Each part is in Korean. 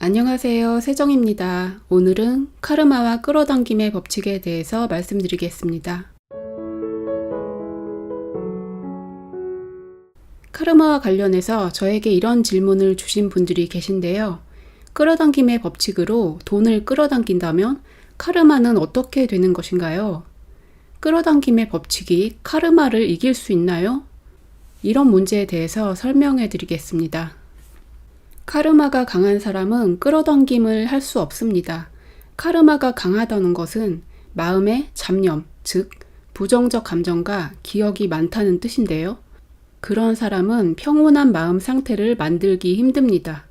안녕하세요. 세정입니다. 오늘은 카르마와 끌어당김의 법칙에 대해서 말씀드리겠습니다. 카르마와 관련해서 저에게 이런 질문을 주신 분들이 계신데요. 끌어당김의 법칙으로 돈을 끌어당긴다면 카르마는 어떻게 되는 것인가요? 끌어당김의 법칙이 카르마를 이길 수 있나요? 이런 문제에 대해서 설명해 드리겠습니다. 카르마가 강한 사람은 끌어당김을 할 수 없습니다. 카르마가 강하다는 것은 마음의 잡념, 즉, 부정적 감정과 기억이 많다는 뜻인데요. 그런 사람은 평온한 마음 상태를 만들기 힘듭니다.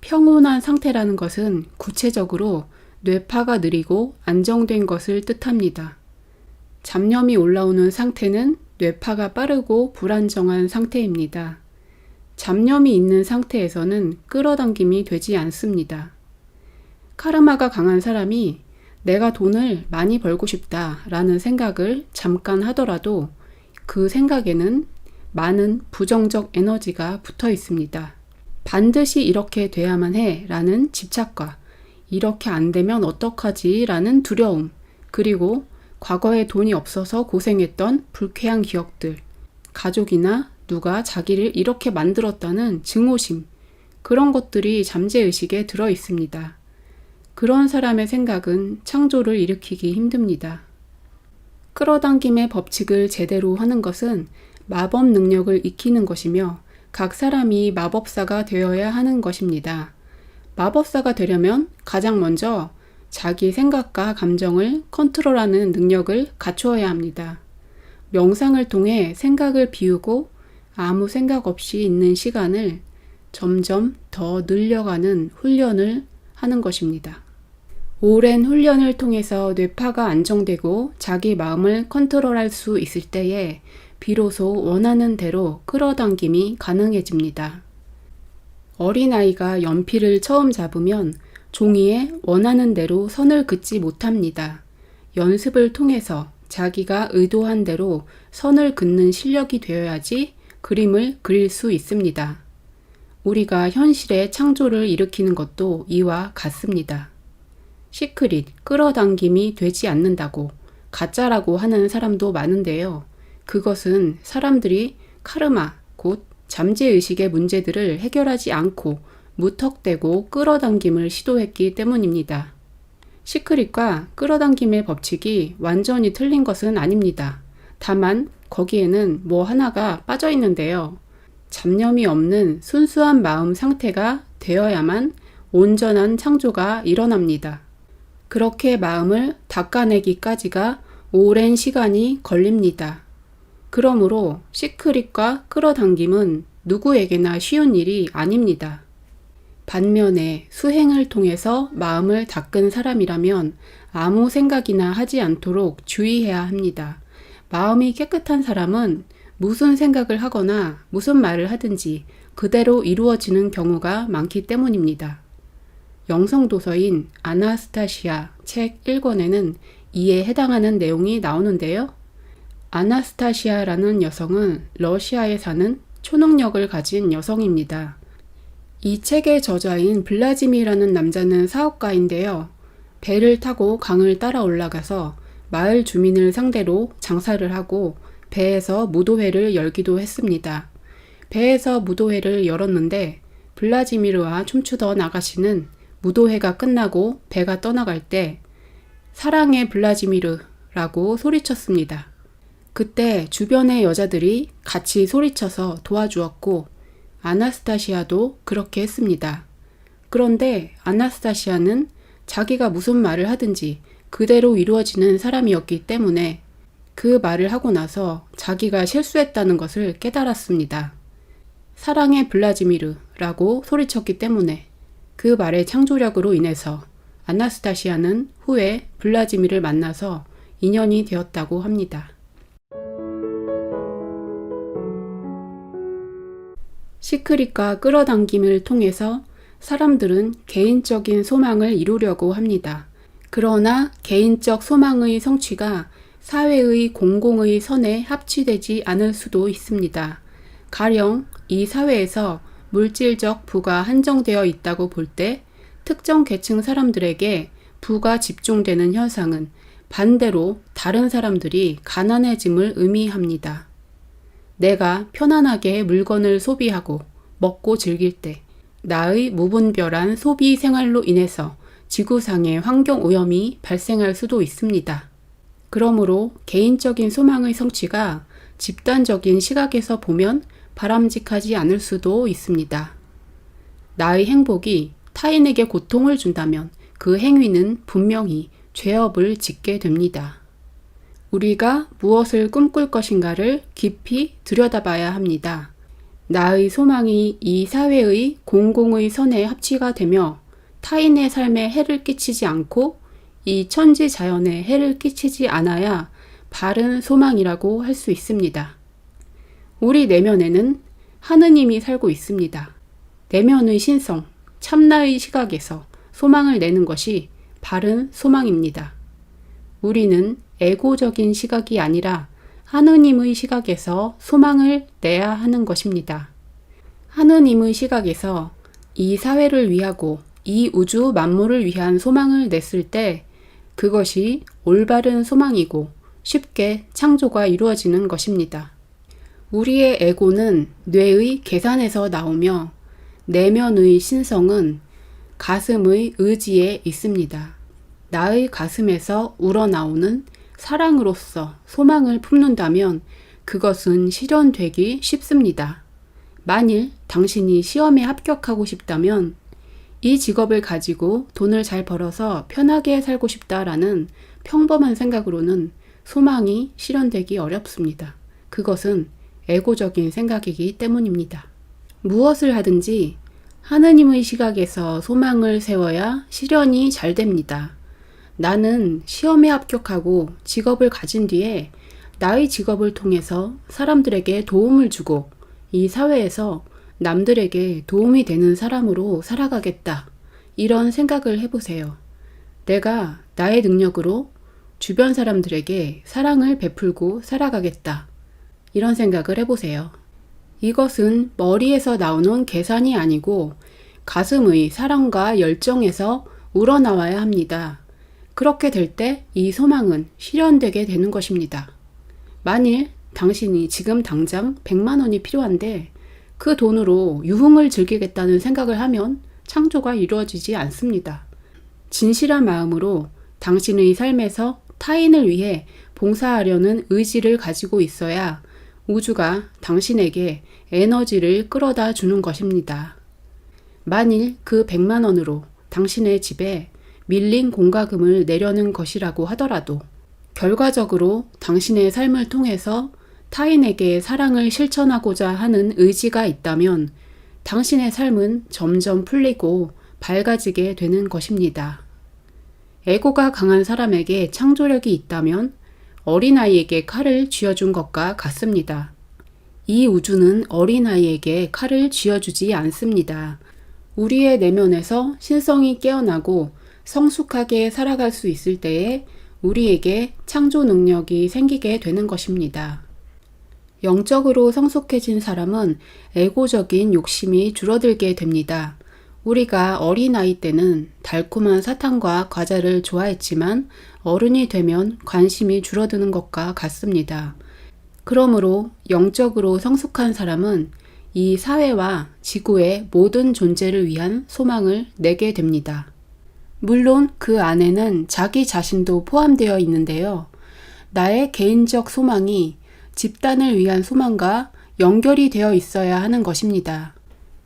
평온한 상태라는 것은 구체적으로 뇌파가 느리고 안정된 것을 뜻합니다. 잡념이 올라오는 상태는 뇌파가 빠르고 불안정한 상태입니다. 잡념이 있는 상태에서는 끌어당김이 되지 않습니다. 카르마가 강한 사람이 내가 돈을 많이 벌고 싶다 라는 생각을 잠깐 하더라도 그 생각에는 많은 부정적 에너지가 붙어 있습니다. 반드시 이렇게 돼야만 해 라는 집착과 이렇게 안 되면 어떡하지 라는 두려움 그리고 과거에 돈이 없어서 고생했던 불쾌한 기억들 가족이나 누가 자기를 이렇게 만들었다는 증오심, 그런 것들이 잠재의식에 들어 있습니다. 그런 사람의 생각은 창조를 일으키기 힘듭니다. 끌어당김의 법칙을 제대로 하는 것은 마법 능력을 익히는 것이며 각 사람이 마법사가 되어야 하는 것입니다. 마법사가 되려면 가장 먼저 자기 생각과 감정을 컨트롤하는 능력을 갖추어야 합니다. 명상을 통해 생각을 비우고 아무 생각 없이 있는 시간을 점점 더 늘려가는 훈련을 하는 것입니다. 오랜 훈련을 통해서 뇌파가 안정되고 자기 마음을 컨트롤할 수 있을 때에 비로소 원하는 대로 끌어당김이 가능해집니다. 어린아이가 연필을 처음 잡으면 종이에 원하는 대로 선을 긋지 못합니다. 연습을 통해서 자기가 의도한 대로 선을 긋는 실력이 되어야지 그림을 그릴 수 있습니다. 우리가 현실의 창조를 일으키는 것도 이와 같습니다. 시크릿, 끌어당김이 되지 않는다고 가짜라고 하는 사람도 많은데요. 그것은 사람들이 카르마, 곧 잠재의식의 문제들을 해결하지 않고 무턱대고 끌어당김을 시도했기 때문입니다. 시크릿과 끌어당김의 법칙이 완전히 틀린 것은 아닙니다. 다만 거기에는 뭐 하나가 빠져 있는데요. 잡념이 없는 순수한 마음 상태가 되어야만 온전한 창조가 일어납니다. 그렇게 마음을 닦아내기까지가 오랜 시간이 걸립니다. 그러므로 시크릿과 끌어당김은 누구에게나 쉬운 일이 아닙니다. 반면에 수행을 통해서 마음을 닦은 사람이라면 아무 생각이나 하지 않도록 주의해야 합니다. 마음이 깨끗한 사람은 무슨 생각을 하거나 무슨 말을 하든지 그대로 이루어지는 경우가 많기 때문입니다. 영성도서인 아나스타시아 책 1권에는 이에 해당하는 내용이 나오는데요. 아나스타시아라는 여성은 러시아에 사는 초능력을 가진 여성입니다. 이 책의 저자인 블라지미라는 남자는 사업가인데요. 배를 타고 강을 따라 올라가서 마을 주민을 상대로 장사를 하고 배에서 무도회를 열기도 했습니다. 배에서 무도회를 열었는데 블라지미르와 춤추던 아가씨는 무도회가 끝나고 배가 떠나갈 때 사랑의 블라지미르라고 소리쳤습니다. 그때 주변의 여자들이 같이 소리쳐서 도와주었고 아나스타시아도 그렇게 했습니다. 그런데 아나스타시아는 자기가 무슨 말을 하든지 그대로 이루어지는 사람이었기 때문에 그 말을 하고 나서 자기가 실수했다는 것을 깨달았습니다. 사랑의 블라지미르라고 소리쳤기 때문에 그 말의 창조력으로 인해서 아나스타시아는 후에 블라지미를 만나서 인연이 되었다고 합니다. 시크릿과 끌어당김을 통해서 사람들은 개인적인 소망을 이루려고 합니다. 그러나 개인적 소망의 성취가 사회의 공공의 선에 합치되지 않을 수도 있습니다. 가령 이 사회에서 물질적 부가 한정되어 있다고 볼 때 특정 계층 사람들에게 부가 집중되는 현상은 반대로 다른 사람들이 가난해짐을 의미합니다. 내가 편안하게 물건을 소비하고 먹고 즐길 때 나의 무분별한 소비 생활로 인해서 지구상의 환경 오염이 발생할 수도 있습니다. 그러므로 개인적인 소망의 성취가 집단적인 시각에서 보면 바람직하지 않을 수도 있습니다. 나의 행복이 타인에게 고통을 준다면 그 행위는 분명히 죄업을 짓게 됩니다. 우리가 무엇을 꿈꿀 것인가를 깊이 들여다봐야 합니다. 나의 소망이 이 사회의 공공의 선에 합치가 되며 타인의 삶에 해를 끼치지 않고 이 천지 자연에 해를 끼치지 않아야 바른 소망이라고 할 수 있습니다. 우리 내면에는 하느님이 살고 있습니다. 내면의 신성, 참나의 시각에서 소망을 내는 것이 바른 소망입니다. 우리는 에고적인 시각이 아니라 하느님의 시각에서 소망을 내야 하는 것입니다. 하느님의 시각에서 이 사회를 위하고 이 우주 만물을 위한 소망을 냈을 때 그것이 올바른 소망이고 쉽게 창조가 이루어지는 것입니다. 우리의 에고는 뇌의 계산에서 나오며 내면의 신성은 가슴의 의지에 있습니다. 나의 가슴에서 우러나오는 사랑으로서 소망을 품는다면 그것은 실현되기 쉽습니다. 만일 당신이 시험에 합격하고 싶다면 이 직업을 가지고 돈을 잘 벌어서 편하게 살고 싶다라는 평범한 생각으로는 소망이 실현되기 어렵습니다. 그것은 에고적인 생각이기 때문입니다. 무엇을 하든지 하느님의 시각에서 소망을 세워야 실현이 잘 됩니다. 나는 시험에 합격하고 직업을 가진 뒤에 나의 직업을 통해서 사람들에게 도움을 주고 이 사회에서 남들에게 도움이 되는 사람으로 살아가겠다. 이런 생각을 해보세요. 내가 나의 능력으로 주변 사람들에게 사랑을 베풀고 살아가겠다. 이런 생각을 해보세요. 이것은 머리에서 나오는 계산이 아니고 가슴의 사랑과 열정에서 우러나와야 합니다. 그렇게 될 때 이 소망은 실현되게 되는 것입니다. 만일 당신이 지금 당장 100만 원이 필요한데 그 돈으로 유흥을 즐기겠다는 생각을 하면 창조가 이루어지지 않습니다. 진실한 마음으로 당신의 삶에서 타인을 위해 봉사하려는 의지를 가지고 있어야 우주가 당신에게 에너지를 끌어다 주는 것입니다. 만일 그 100만 원으로 당신의 집에 밀린 공과금을 내려는 것이라고 하더라도 결과적으로 당신의 삶을 통해서 타인에게 사랑을 실천하고자 하는 의지가 있다면 당신의 삶은 점점 풀리고 밝아지게 되는 것입니다. 에고가 강한 사람에게 창조력이 있다면 어린아이에게 칼을 쥐어준 것과 같습니다. 이 우주는 어린아이에게 칼을 쥐어주지 않습니다. 우리의 내면에서 신성이 깨어나고 성숙하게 살아갈 수 있을 때에 우리에게 창조 능력이 생기게 되는 것입니다. 영적으로 성숙해진 사람은 에고적인 욕심이 줄어들게 됩니다. 우리가 어린아이 때는 달콤한 사탕과 과자를 좋아했지만 어른이 되면 관심이 줄어드는 것과 같습니다. 그러므로 영적으로 성숙한 사람은 이 사회와 지구의 모든 존재를 위한 소망을 내게 됩니다. 물론 그 안에는 자기 자신도 포함되어 있는데요. 나의 개인적 소망이 집단을 위한 소망과 연결이 되어 있어야 하는 것입니다.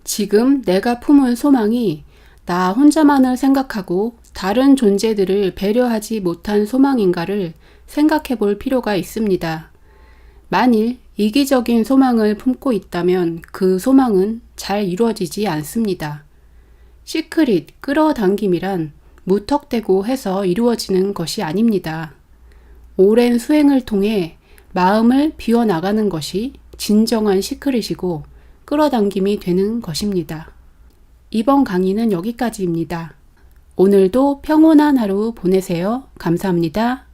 지금 내가 품은 소망이 나 혼자만을 생각하고 다른 존재들을 배려하지 못한 소망인가를 생각해 볼 필요가 있습니다. 만일 이기적인 소망을 품고 있다면 그 소망은 잘 이루어지지 않습니다. 시크릿 끌어당김이란 무턱대고 해서 이루어지는 것이 아닙니다. 오랜 수행을 통해 마음을 비워나가는 것이 진정한 시크릿이고 끌어당김이 되는 것입니다. 이번 강의는 여기까지입니다. 오늘도 평온한 하루 보내세요. 감사합니다.